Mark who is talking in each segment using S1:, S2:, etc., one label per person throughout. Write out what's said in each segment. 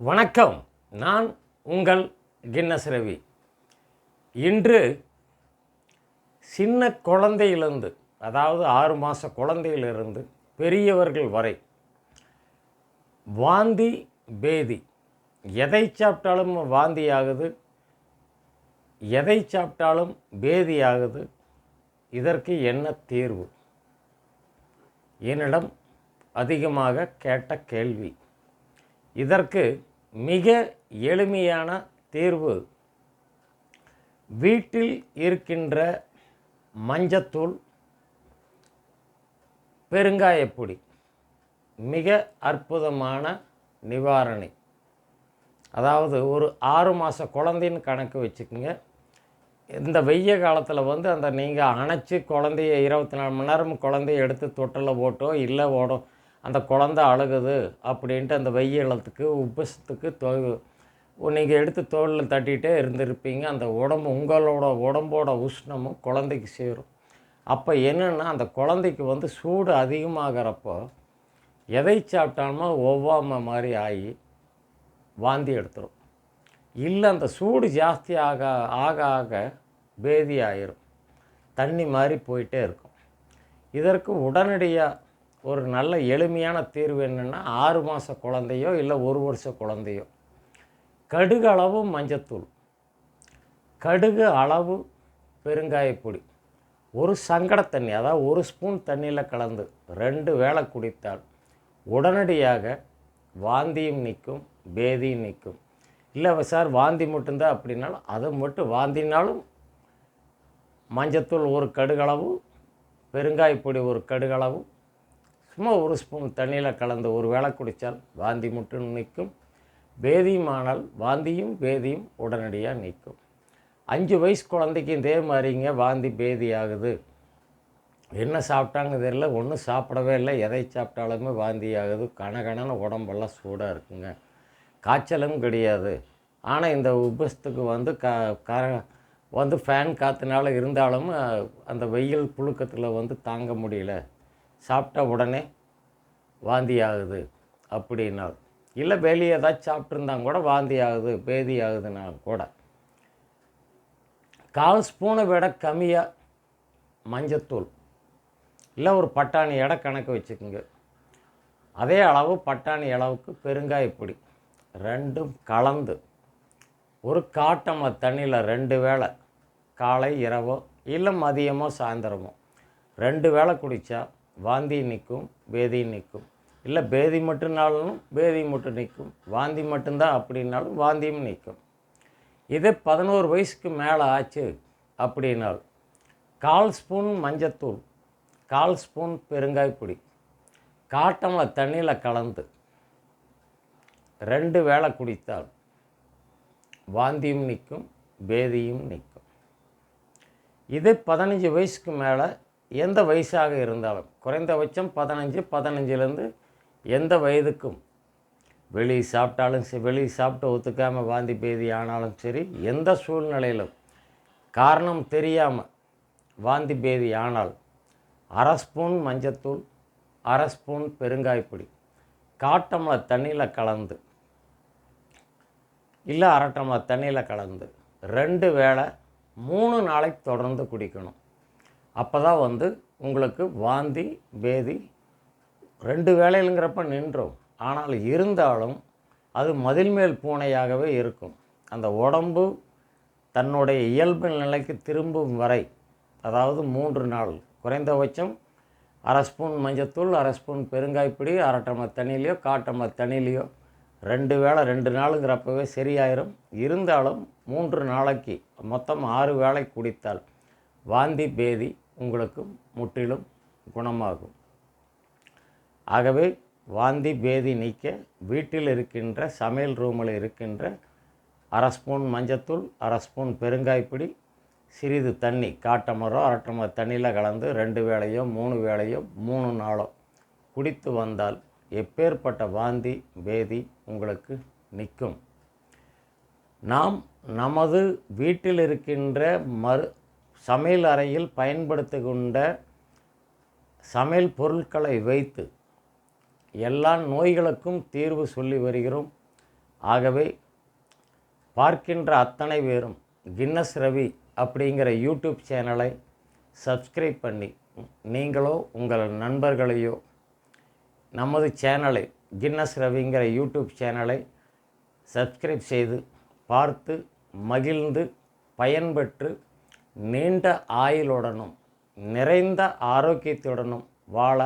S1: வணக்கம். நான் உங்கள் கின்னஸ் ரவி. இன்று சின்ன குழந்தையிலிருந்து அதாவது ஆறு மாத குழந்தையிலிருந்து பெரியவர்கள் வரை வாந்தி பேதி. எதை சாப்பிட்டாலும் வாந்தி ஆகுது எதை சாப்பிட்டாலும் பேதி ஆகுது இதற்கு என்ன தீர்வு? என்னிடம் அதிகமாக கேட்ட கேள்வி. இதற்கு மிக எளிமையான தீர்வு. வீட்டில் இருக்கின்ற மஞ்சத்தூள் பெருங்காயப்பொடி மிக அற்புதமான நிவாரணி. அதாவது ஒரு ஆறு மாத குழந்தைன்னு கணக்கு வச்சுக்கோங்க. இந்த வெய்ய காலத்தில் வந்து அந்த நீங்கள் அணைச்சி குழந்தைய இருபத்தி நாலு மணி நேரம் குழந்தைய எடுத்து தொட்டில் போட்டோ இல்லை ஓடும் அந்த குழந்த அழுகுது அப்படின்ட்டு அந்த வெய்யலத்துக்கு உபசத்துக்கு தொ நீங்கள் எடுத்து தோளில் தட்டிகிட்டே இருந்திருப்பீங்க. அந்த உடம்பு உங்களோட உடம்போட உஷ்ணமும் குழந்தைக்கு சேரும். அப்போ என்னென்னா அந்த குழந்தைக்கு வந்து சூடு அதிகமாகிறப்போ எதை சாப்பிட்டாலுமோ ஒவ்வாமை மாதிரி ஆகி வாந்தி எடுத்துரும். இல்லை அந்த சூடு ஜாஸ்தி ஆக ஆக ஆக பேதி ஆயிரும். தண்ணி மாதிரி போயிட்டே இருக்கும். இதற்கு உடனடியாக ஒரு நல்ல எளிமையான தீர்வு என்னென்னா ஆறு மாத குழந்தையோ இல்லை ஒரு வருஷ குழந்தையோ. கடுகு அளவு மஞ்சத்தூள். கடுகு அளவு பெருங்காயப்பொடி. ஒரு சங்கட தண்ணி அதாவது ஒரு ஸ்பூன் தண்ணியில் கலந்து ரெண்டு வேளை குடித்தால் உடனடியாக வாந்தியும் நிற்கும் பேதியும் நிற்கும். இல்லை சார் வாந்தி மட்டும்தான் அப்படின்னாலும் அதை மட்டும் வாந்தினாலும் மஞ்சத்தூள் ஒரு கடுகளவு பெருங்காயப்பொடி ஒரு கடுகளவு சும்மா ஒரு ஸ்பூன் தண்ணியில் கலந்து ஒரு வேளை குடித்தால் வாந்தி மட்டும் நிற்கும் பேதியுமானால் வாந்தியும் பேதியும் உடனடியாக நிற்கும் அஞ்சு வயசு குழந்தைக்கு இதே மாதிரிங்க வாந்தி பேதி ஆகுது. என்ன சாப்பிட்டாங்க தெரியல ஒன்றும் சாப்பிடவே இல்லை. எதை சாப்பிட்டாலுமே வாந்தி ஆகுது. கனகனன்னு உடம்பெல்லாம் சூடாக இருக்குங்க. காய்ச்சலும் கிடையாது. ஆனால் இந்த உபசத்துக்கு வந்து க க வந்து ஃபேன் காற்றுனால இருந்தாலும் அந்த வெயில் புழுக்கத்தில் வந்து தாங்க முடியல. சாப்பிட்ட உடனே வாந்தி ஆகுது அப்படின்னா இல்லை வெளியே ஏதாச்சும் சாப்பிட்ருந்தாங்க கூட வாந்தி ஆகுது பேதி ஆகுதுன்னா கூட. கால் ஸ்பூனை விட கம்மியாக மஞ்சத்தூள். இல்லை ஒரு பட்டாணி எடை கணக்கு வச்சுக்கோங்க. அதே அளவு பட்டாணி அளவுக்கு பெருங்காயப்பொடி ரெண்டும் கலந்து ஒரு காட்டம தண்ணியில் ரெண்டு வேளை காலை இரவோ இல்லை மதியமோ சாயந்தரமோ ரெண்டு வேளை குடித்தா வாந்தி நிற்கும் பேதி நிற்கும். இல்லை பேதி மட்டும்னாலும் பேதி மட்டும் நிற்கும். வாந்தி மட்டும்தான் அப்படின்னாலும் வாந்தியும் நிற்கும். இதே பதினோரு வயசுக்கு மேலே ஆச்சு அப்படின்னால் கால் ஸ்பூன் மஞ்சத்தூள் கால் ஸ்பூன் பெருங்காயப்பொடி காட்டமில் தண்ணியில் கலந்து ரெண்டு வேளை குடித்தால் வாந்தியும் நிற்கும் பேதியும் நிற்கும். இது பதினஞ்சு வயசுக்கு மேலே எந்த வயசாக இருந்தாலும் குறைந்தபட்சம் பதினஞ்சு பதினஞ்சுலேருந்து எந்த வயதுக்கும் வெளியே சாப்பிட்டாலும் சரி வெளியே சாப்பிட்டு ஒத்துக்காமல் வாந்தி பேதி ஆனாலும் சரி எந்த சூழ்நிலையிலும் காரணம் தெரியாமல் வாந்தி பேதி ஆனால் அரை ஸ்பூன் மஞ்சத்தூள் அரை ஸ்பூன் பெருங்காய்ப்பொடி காட்டம்ல தண்ணியில் கலந்து இல்லை அரட்டம்ல தண்ணியில் கலந்து ரெண்டு வேளை மூணு நாளைக்கு தொடர்ந்து குடிக்கணும். அப்போ தான் வந்து உங்களுக்கு வாந்தி பேதி ரெண்டு வேளையிலுங்கிறப்ப நின்றோம். ஆனால் இருந்தாலும் அது மதில் மேல் பூனையாகவே இருக்கும். அந்த உடம்பு தன்னுடைய இயல்பு நிலைக்கு திரும்பும் வரை அதாவது மூன்று நாள் குறைந்தபட்சம் அரை ஸ்பூன் மஞ்சத்தூள் அரை ஸ்பூன் பெருங்காய்ப்பொடி அரை டம்ளர் தண்ணியிலையோ கால் டம்ளர் தண்ணியிலையோ ரெண்டு வேளை ரெண்டு நாளுங்கிறப்பவே சரியாயிரும். இருந்தாலும் மூன்று நாளைக்கு மொத்தம் ஆறு வேளை குடித்தால் வாந்தி பேதி உங்களுக்கு முற்றிலும் குணமாகும். ஆகவே வாந்தி பேதி நீக்க வீட்டில் இருக்கின்ற சமையல் ரூமில் இருக்கின்ற அரை ஸ்பூன் மஞ்சத்தூள் அரை ஸ்பூன் பெருங்காய்ப்பிடி சிறிது தண்ணி காட்டமரோ அரட்டமரம் தண்ணியில் கலந்து ரெண்டு வேளையோ மூணு வேளையோ மூணு நாளோ குடித்து வந்தால் எப்பேற்பட்ட வாந்தி பேதி உங்களுக்கு நிற்கும். நாம் நமது வீட்டில் இருக்கின்ற மரு சமையல் அறையில் பயன்படுத்துகின்ற சமையல் பொருட்களை வைத்து எல்லா நோய்களுக்கும் தீர்வு சொல்லி வருகிறோம். ஆகவே பார்க்கின்ற அத்தனை பேரும் கின்னஸ் ரவி அப்படிங்கிற யூடியூப் சேனலை சப்ஸ்கிரைப் பண்ணி நீங்களோ உங்கள் நண்பர்களையோ நமது சேனலை கின்னஸ் ரவிங்கிற யூடியூப் சேனலை சப்ஸ்கிரைப் செய்து பார்த்து மகிழ்ந்து பயன்பெற்று நீண்ட ஆயுளுடனும் நிறைந்த ஆரோக்கியத்துடனும் வாழ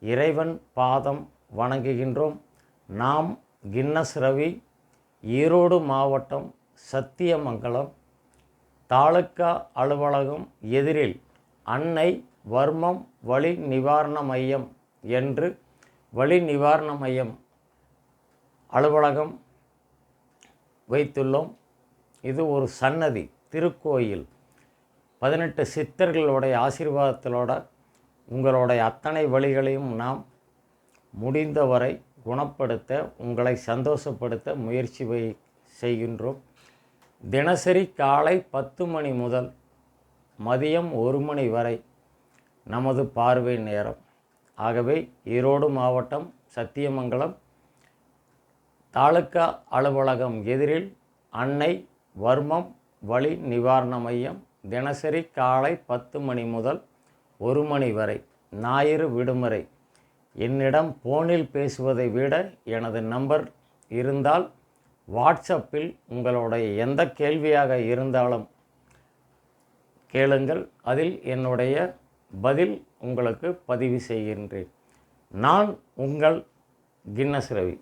S1: இறைவன் பாதம் வணங்குகின்றோம். நாம் கின்னஸ் ரவி ஈரோடு மாவட்டம் சத்தியமங்கலம் தாலுக்கா அலுவலகம் எதிரில் அன்னை வர்மம் வழி நிவாரண மையம் என்று வழி நிவாரண மையம் அலுவலகம் வைத்துள்ளோம். இது ஒரு சன்னதி திருக்கோயில். பதினெட்டு சித்தர்களுடைய ஆசீர்வாதத்திலோட உங்களுடைய அத்தனை வழிகளையும் நாம் முடிந்தவரை குணப்படுத்த உங்களை சந்தோஷப்படுத்த முயற்சி வை செய்கின்றோம். தினசரி காலை பத்து மணி முதல் மதியம் ஒரு மணி வரை நமது பார்வை நேரம். ஆகவே ஈரோடு மாவட்டம் சத்தியமங்கலம் தாலுக்கா அலுவலகம் எதிரில் அன்னை வர்மம் வலி நிவாரண மையம் தினசரி காலை பத்து மணி முதல் ஒரு மணி வரை ஞாயிறு விடுமுறை. என்னிடம் ஃபோனில் பேசுவதை விட எனது நம்பர் இருந்தால் வாட்ஸ்அப்பில் உங்களுடைய எந்த கேள்வியாக இருந்தாலும் கேளுங்கள். அதில் என்னுடைய பதில் உங்களுக்கு பதிவு செய்கின்றேன். நான் உங்கள் கின்னஸ் ரவி.